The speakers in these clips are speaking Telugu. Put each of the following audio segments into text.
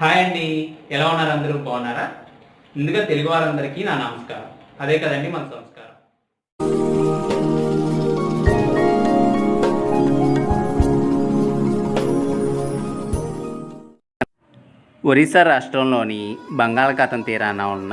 హాయ్ అండి. ఎలా ఉన్నారు అందరూ? బాగున్నారా? ముందుగా తెలుగు వారందరికీ నా నమస్కారం. అదే కదండి మన సంస్కారం. ఒరిస్సా రాష్ట్రంలోని బంగాళాఖాతం తీరాన ఉన్న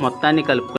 మొత్తాన్ని కలుపు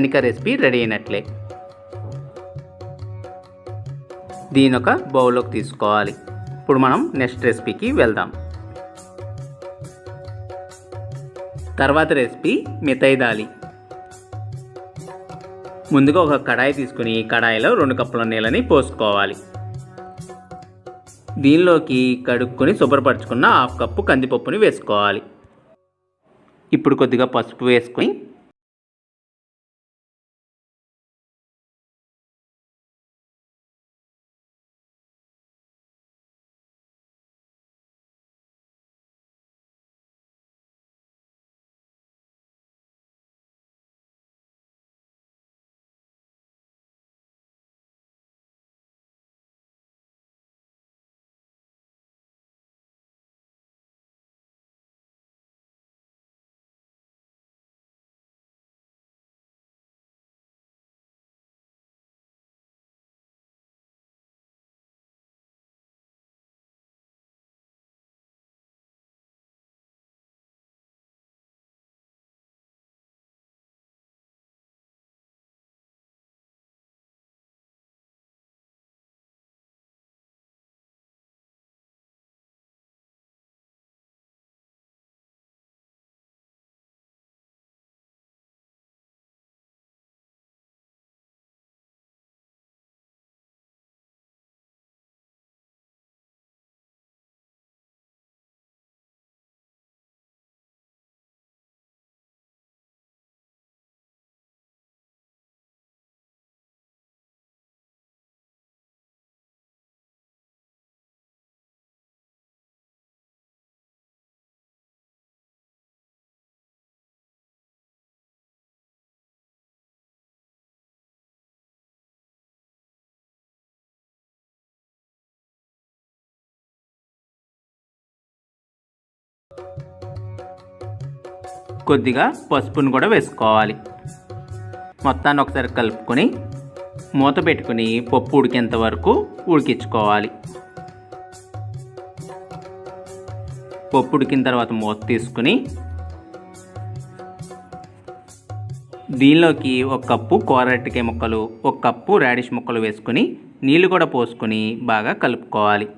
కణిక రెసిపీ రెడీ అయినట్లే. దీని ఒక బౌల్లోకి తీసుకోవాలి. ఇప్పుడు మనం నెక్స్ట్ రెసిపీకి వెళ్దాం. తర్వాత రెసిపీ మిఠాయి దాలి. ముందుగా ఒక కడాయి తీసుకుని కడాయిలో రెండు కప్పుల నీళ్ళని పోసుకోవాలి. దీనిలోకి కడుక్కొని శుభ్రపరచుకున్న హాఫ్ కప్పు కందిపప్పుని వేసుకోవాలి. ఇప్పుడు కొద్దిగా పసుపు వేసుకొని కొద్దిగా పసుపును కూడా వేసుకోవాలి. మొత్తాన్ని ఒకసారి కలుపుకొని మూత పెట్టుకుని పప్పు ఉడికేంత వరకు ఉడికించుకోవాలి. పప్పు ఉడికిన తర్వాత మూత తీసుకుని దీనిలోకి ఒక కప్పు కోరటికాయ ముక్కలు ఒక కప్పు రాడిష్ ముక్కలు వేసుకుని నీళ్ళు కూడా పోసుకొని బాగా కలుపుకోవాలి.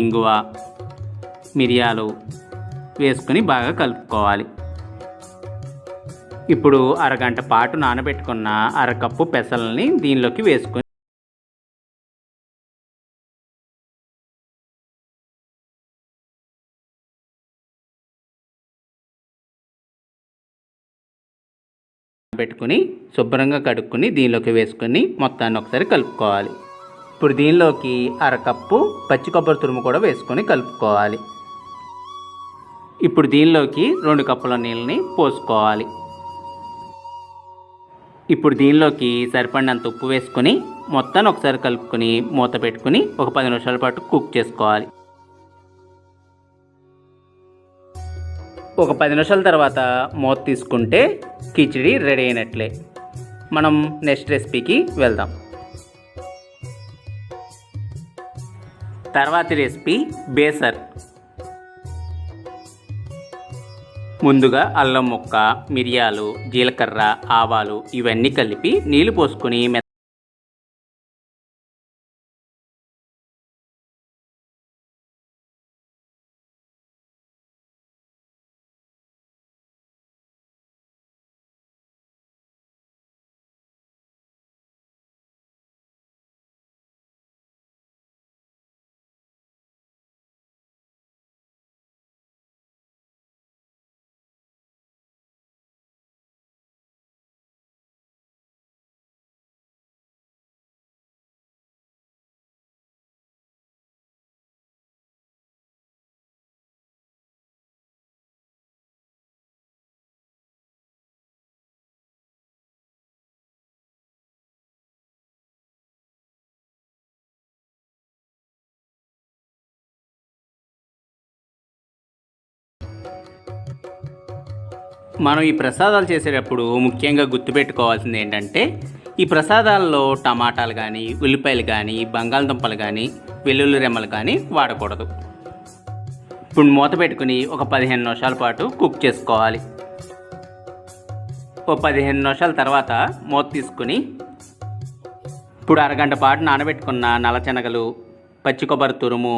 ఇంగువ మిరియాలు వేసుకొని బాగా కలుపుకోవాలి. ఇప్పుడు అరగంట పాటు నానబెట్టుకున్న అరకప్పు పెసలని దీనిలోకి వేసుకొని పెట్టుకుని శుభ్రంగా కడుక్కుని దీనిలోకి వేసుకొని మొత్తాన్ని ఒకసారి కలుపుకోవాలి. ఇప్పుడు దీనిలోకి అరకప్పు పచ్చి కొబ్బరి తురుము కూడా వేసుకొని కలుపుకోవాలి. ఇప్పుడు దీనిలోకి రెండు కప్పుల నీళ్ళని పోసుకోవాలి. ఇప్పుడు దీనిలోకి సరిపడినంత ఉప్పు వేసుకొని మొత్తాన్ని ఒకసారి కలుపుకొని మూత పెట్టుకుని ఒక పది నిమిషాల పాటు కుక్ చేసుకోవాలి. ఒక పది నిమిషాల తర్వాత మూత తీసుకుంటే కిచిడి రెడీ అయినట్లే. మనం నెక్స్ట్ రెసిపీకి వెళ్దాం. తర్వాతి రెసిపీ బేసర్. ముందుగా అల్లం ముక్క మిరియాలు జీలకర్ర ఆవాలు ఇవన్నీ కలిపి నీళ్ళు పోసుకొని మనం ఈ ప్రసాదాలు చేసేటప్పుడు ముఖ్యంగా గుర్తుపెట్టుకోవాల్సింది ఏంటంటే ఈ ప్రసాదాల్లో టమాటాలు కానీ ఉల్లిపాయలు కానీ బంగాళదుంపలు కానీ వెల్లుల్లి రెమ్మలు కానీ వాడకూడదు. ఇప్పుడు మూత పెట్టుకుని ఒక పదిహేను నిమిషాల పాటు కుక్ చేసుకోవాలి. ఓ పదిహేను నిమిషాల తర్వాత మూత తీసుకుని ఇప్పుడు అరగంట పాటు నానబెట్టుకున్న నల్లశనగలు పచ్చి కొబ్బరి తురుము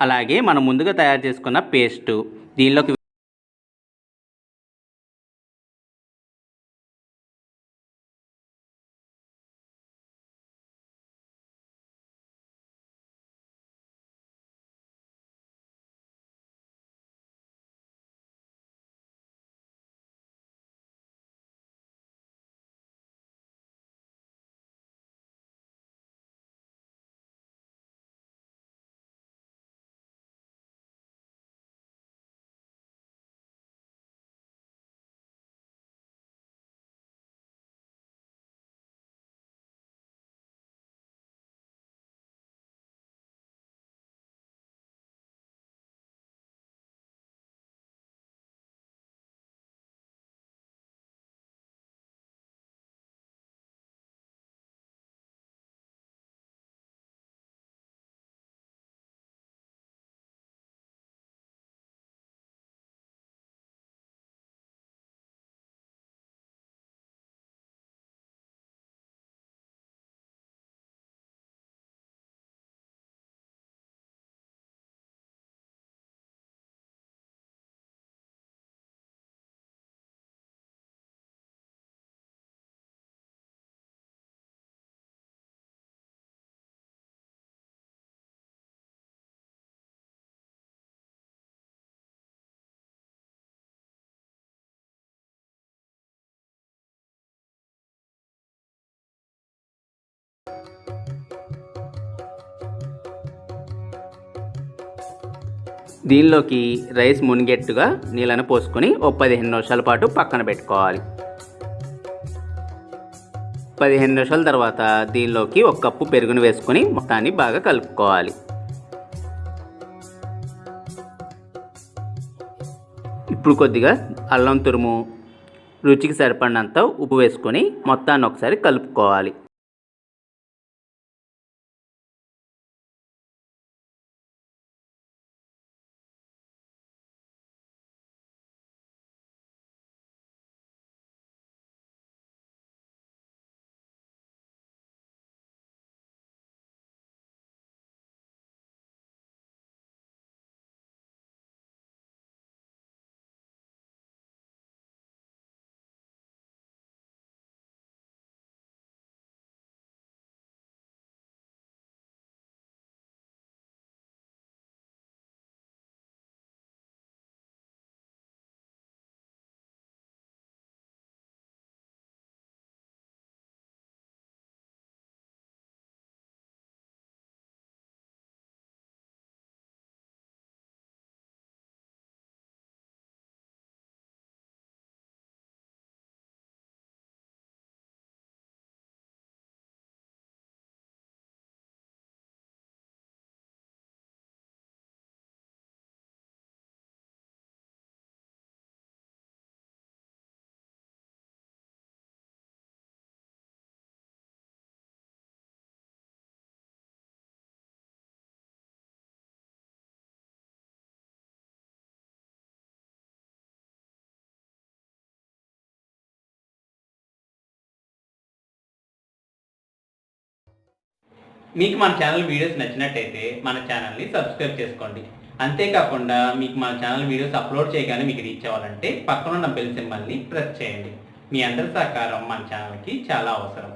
అలాగే మనం ముందుగా తయారు చేసుకున్న పేస్టు దీనిలోకి దీనిలోకి రైస్ మునిగెట్టుగా నీళ్ళను పోసుకొని ఓ పదిహేను నిమిషాల పాటు పక్కన పెట్టుకోవాలి. పదిహేను నిమిషాల తర్వాత దీనిలోకి ఒక కప్పు పెరుగును వేసుకొని మొత్తాన్ని బాగా కలుపుకోవాలి. ఇప్పుడు కొద్దిగా అల్లం తురుము రుచికి సరిపడినంత ఉప్పు వేసుకొని మొత్తాన్ని ఒకసారి కలుపుకోవాలి. మీకు మన ఛానల్ వీడియోస్ నచ్చినట్టయితే మన ఛానల్ని సబ్స్క్రైబ్ చేసుకోండి. అంతేకాకుండా మీకు మన ఛానల్ వీడియోస్ అప్లోడ్ చేయగానే మీకు రీచ్ అవ్వాలంటే పక్కన ఉన్న బెల్ సింబల్ని ప్రెస్ చేయండి. మీ అందరి సహకారం మన ఛానల్కి చాలా అవసరం.